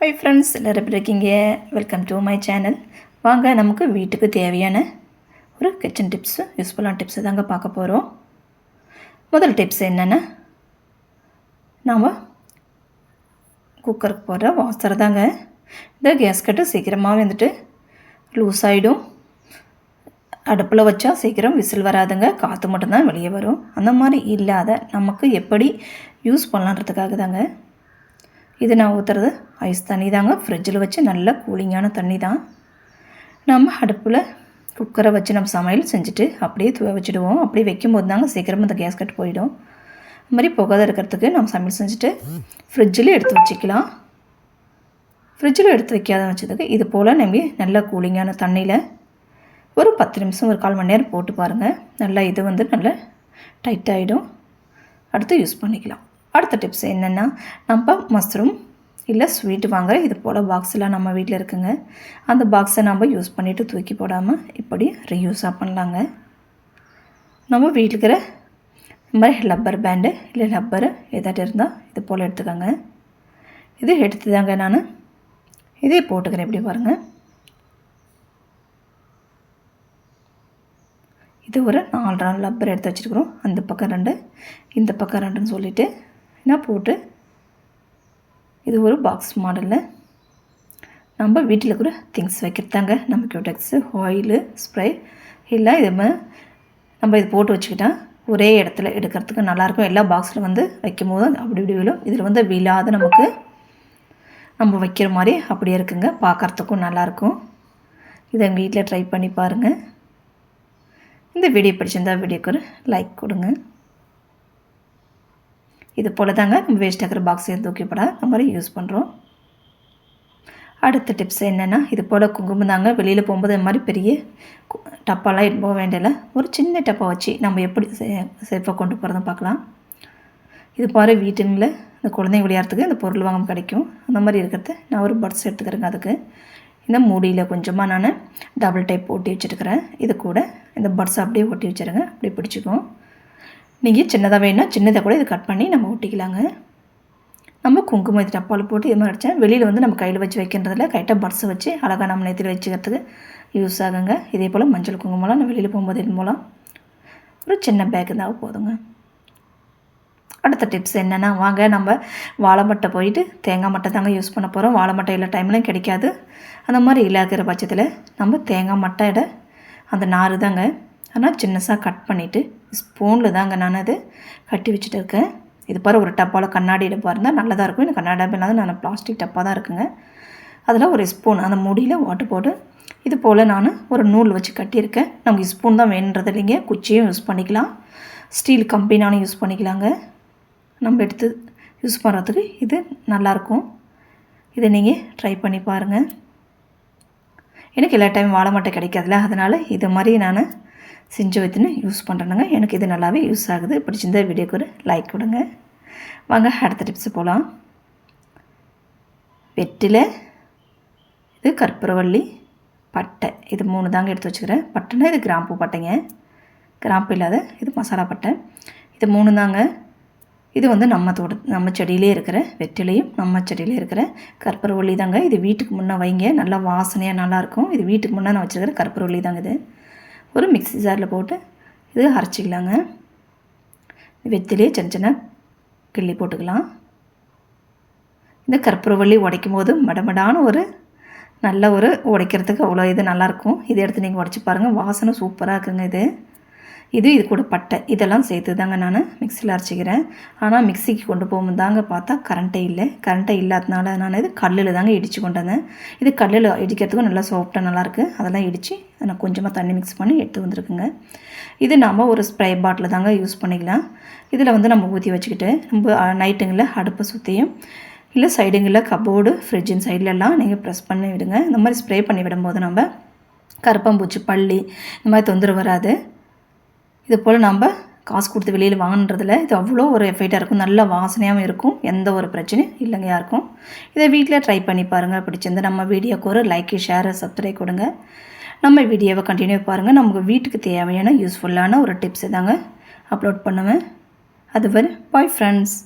Hi friends எல்லோரும் எப்படி இருக்கீங்க? வெல்கம் டு மை சேனல் வாங்க நமக்கு வீட்டுக்கு தேவையான ஒரு கிச்சன் டிப்ஸு யூஸ்ஃபுல்லான டிப்ஸு தாங்க பார்க்க போகிறோம் முதல் டிப்ஸ் என்னென்னா நாம் குக்கருக்கு போடுற வாசர் தாங்க. இந்த கேஸ் கட்டு சீக்கிரமாக வந்துட்டு லூஸ் ஆகிடும் அடுப்பில் வச்சா சீக்கிரம் விசில் வராதுங்க. காற்று மட்டும்தான் வெளியே வரும். அந்த மாதிரி இல்லாத நமக்கு எப்படி யூஸ் பண்ணலான்றதுக்காக தாங்க இது நான் ஊற்றுறது ஐஸ் தண்ணி தாங்க. ஃப்ரிட்ஜில் வச்சு நல்ல கூலிங்கான தண்ணி தான். நம்ம அடுப்பில் குக்கரை வச்சு நம்ம சமையல் செஞ்சுட்டு அப்படியே துவ வச்சுடுவோம். அப்படியே வைக்கும்போது தாங்க சீக்கிரமாக அந்த கேஸ் கட் போயிடும். இந்த மாதிரி புகாத இருக்கிறதுக்கு நம்ம சமையல் செஞ்சுட்டு ஃப்ரிட்ஜில் எடுத்து வச்சுக்கலாம். ஃப்ரிட்ஜில் எடுத்து வைக்காத வச்சதுக்கு இது போல் நம்ம நல்ல கூலிங்கான தண்ணியில் ஒரு பத்து நிமிஷம் ஒரு கால் மணி நேரம் போட்டு பாருங்கள் நல்லா இது வந்து நல்லா டைட்டாகிடும் அடுத்து யூஸ் பண்ணிக்கலாம். அடுத்த டிப்ஸ் என்னென்னா நம்ம மஸ்ரூம் இல்லை ஸ்வீட் வாங்க இது போல் பாக்ஸ்லாம் நம்ம வீட்டில் இருக்குங்க. அந்த பாக்ஸை நம்ம யூஸ் பண்ணிவிட்டு தூக்கி போடாமல் இப்படி ரீயூஸாக பண்ணலாங்க. நம்ம வீட்டில் இருக்கிற இந்த மாதிரி லப்பர் பேண்டு இல்லை லப்பரு எதாட்டு இருந்தால் இது போல் எடுத்துக்கோங்க. இது எடுத்து தாங்க நான். இதே போட்டுக்கிறேன் எப்படி பாருங்கள் இது ஒரு நாலு நாள் லப்பர் எடுத்து வச்சுருக்குறோம். அந்த பக்கம் ரெண்டு இந்த பக்கம் ரெண்டுன்னு சொல்லிவிட்டு நான் போட்டு இது ஒரு பாக்ஸ் மாடலில் நம்ம வீட்டில் கூட திங்ஸ் வைக்கிறதாங்க. நம்ம கியூடெக்ஸு ஆயிலு ஸ்ப்ரே இல்லை இது நம்ம இது போட்டு வச்சுக்கிட்டா ஒரே இடத்துல எடுக்கிறதுக்கு நல்லாயிருக்கும். எல்லா பாக்ஸில் வந்து வைக்கும் போது அப்படி இப்படி விழும். இதில் வந்து விழாத நமக்கு நம்ம வைக்கிற மாதிரி அப்படியே இருக்குங்க. பார்க்குறதுக்கும் நல்லாயிருக்கும். இதை எங்கள் வீட்டில் ட்ரை பண்ணி பாருங்கள் இந்த வீடியோ பிடிச்சிருந்தால் வீடியோக்கு ஒரு லைக் கொடுங்க. இது போல் தாங்க நம்ம வேஸ்ட் ஆகிற பாக்ஸையும் தூக்கிப்பட அந்த மாதிரி யூஸ் பண்ணுறோம் அடுத்த டிப்ஸ் என்னென்னா இது போல் குங்குமம் தாங்க வெளியில் போகும்போது இந்த மாதிரி பெரிய டப்பாலாம் எடுத்து போக வேண்டியல ஒரு சின்ன டப்பா வச்சு நம்ம எப்படி சேஃபாக கொண்டு போகிறதும் பார்க்கலாம். இது பாரு வீட்டுங்களில் இந்த குழந்தைங்க விளையாடுறதுக்கு இந்த பொருள் வாங்க கிடைக்கும். அந்த மாதிரி இருக்கிறத நான் ஒரு பட்ஸ் எடுத்துக்கிறேங்க அதுக்கு. இந்த மூடியில் கொஞ்சமாக நான் டபுள் டைப் ஒட்டி வச்சுருக்கிறேன். இது கூட இந்த பட்ஸ் அப்படியே ஒட்டி வச்சுருங்க. அப்படியே பிடிச்சிக்கும். நீங்கள் சின்னதாக வேணால் சின்னதாக கூட இது கட் பண்ணி நம்ம ஒட்டிக்கலாங்க. நம்ம குங்குமம் இது டப்பால் போட்டு இது மாதிரி அடித்தேன் வெளியில் வந்து நம்ம கையில் வச்சு வைக்கின்றதில் கைட்டாக பர்ஸை வச்சு அழகாக நம்ம நேரத்தில் வச்சுக்கிறதுக்கு யூஸ் ஆகுங்க. இதே போல் மஞ்சள் குங்குமம்லாம் நம்ம வெளியில் போகும்போது இது மூலம் ஒரு சின்ன பேக் இருந்தால் போதுங்க. அடுத்த டிப்ஸ் என்னென்னா வாங்க நம்ம வாழை மட்டை போயிட்டு தேங்காய் மட்டை தாங்க யூஸ் பண்ண போகிறோம் வாழை மட்டை எல்லா டைம்லையும் கிடைக்காது. அந்த மாதிரி இல்லாக்கிற பட்சத்தில் நம்ம தேங்காய் மட்டையோட அந்த நார் தாங்க ஆனால் சின்னசாக கட் பண்ணிவிட்டு ஸ்பூனில் தாங்க நான் அது கட்டி வச்சுட்டு இருக்கேன் இது பாரு ஒரு டப்பாவில் கண்ணாடி டப்பா இருந்தால் நல்லதாக இருக்கும். இந்த கண்ணாடி டப்பா இல்லாத நான் பிளாஸ்டிக் டப்பா தான் இருக்குங்க. அதில் ஒரு ஸ்பூன் அந்த முடியில் வாட்டர் போட்டு இது போல் நான் ஒரு நூல் வச்சு கட்டியிருக்கேன். நமக்கு ஸ்பூன் தான் வேணுன்றது இல்லைங்க. குச்சியும் யூஸ் பண்ணிக்கலாம். ஸ்டீல் கம்பினாலும் யூஸ் பண்ணிக்கலாங்க. நம்ம எடுத்து யூஸ் பண்ணுறதுக்கு இது நல்லாயிருக்கும் இதை நீங்கள் ட்ரை பண்ணி பாருங்கள் எனக்கு எல்லா டைம் வாழை மாட்டை கிடைக்காதுல்ல அதனால் இது மாதிரி நான் செஞ்சு வைத்துன்னு யூஸ் பண்ணுறேனுங்க எனக்கு இது நல்லாவே யூஸ் ஆகுது. பிடிச்சிருந்த வீடியோக்கு ஒரு லைக் கொடுங்க வாங்க அடுத்த டிப்ஸ் போகலாம் வெற்றிலை இது கற்பூரவள்ளி பட்டை. இது மூணு தாங்க எடுத்து வச்சுக்கிறேன். பட்டைனா இது கிராம்பு பட்டைங்க. கிராம்பு இல்லாத இது மசாலா பட்டை. இது மூணு தாங்க. இது வந்து நம்ம தோட்ட நம்ம செடியிலே இருக்கிற வெற்றிலையும் நம்ம செடியிலே இருக்கிற கற்பூரவள்ளி தாங்க. இது வீட்டுக்கு முன்னே வைங்க. நல்லா வாசனையாக நல்லாயிருக்கும் இது வீட்டுக்கு முன்னே நான் வச்சுருக்கிற கற்பூரவள்ளி தாங்க இது. ஒரு மிக்சி ஜாரில் போட்டு இது அரைச்சிக்கலாங்க. வெத்திலே சின்ன சின்ன கிள்ளி போட்டுக்கலாம். இந்த கற்பூரவள்ளி உடைக்கும் போது மடமடான ஒரு நல்ல ஒரு உடைக்கிறதுக்கு அவ்வளோ இது நல்லாயிருக்கும் இதை எடுத்து நீங்கள் உடச்சி பாருங்கள் வாசனை சூப்பராக இருக்குங்க இது. இது இது கூட பட்டை. இதெல்லாம் சேர்த்து தாங்க நான் மிக்சியில் அரைச்சிக்கிறேன். ஆனால் மிக்சிக்கு கொண்டு போகும்போது தாங்க பார்த்தா கரண்ட்டே இல்லை. கரண்ட்டே இல்லாதனால நான் இது கல்லில் தாங்க இடித்து கொண்டு வந்தேன் இது கல்லில் இடிக்கிறதுக்கும் நல்லா சாஃப்டாக நல்லாயிருக்கு. அதெல்லாம் இடித்து நான் கொஞ்சமாக தண்ணி மிக்ஸ் பண்ணி எடுத்து வந்துருக்குங்க. இது நம்ம ஒரு ஸ்ப்ரே பாட்டில் தாங்க யூஸ் பண்ணிக்கலாம். இதில் வந்து நம்ம ஊற்றி வச்சுக்கிட்டு நம்ம நைட்டுங்களில் அடுப்பை சுற்றியும் இல்லை சைடுங்களில் கபோர்டு ஃப்ரிட்ஜின் சைட்லலாம் நீங்கள் ப்ரெஸ் பண்ணி விடுங்க. இந்த மாதிரி ஸ்ப்ரே பண்ணி விடும்போது நம்ம கருப்பம்பூச்சி பள்ளி இந்த மாதிரி தொந்தரவு வராது. இது போல் நம்ம காசு கொடுத்து வெளியில் வாங்கினதில் இது அவ்வளோ ஒரு எஃபெக்டாக இருக்கும். நல்ல வாசனையாகவும் இருக்கும். எந்த ஒரு பிரச்சனையும் இல்லைங்க யாருக்கும். இதை வீட்டில் ட்ரை பண்ணி பாருங்கள் பிடிச்சிருந்து நம்ம வீடியோக்கு ஒரு லைக் ஷேரு சப்ஸ்கிரைப் கொடுங்க. நம்ம வீடியோவை கண்டினியூ பாருங்கள் நமக்கு வீட்டுக்கு தேவையான யூஸ்ஃபுல்லான ஒரு டிப்ஸை தாங்க அப்லோட் பண்ணுவேன். அதுவரை பாய் ஃப்ரெண்ட்ஸ்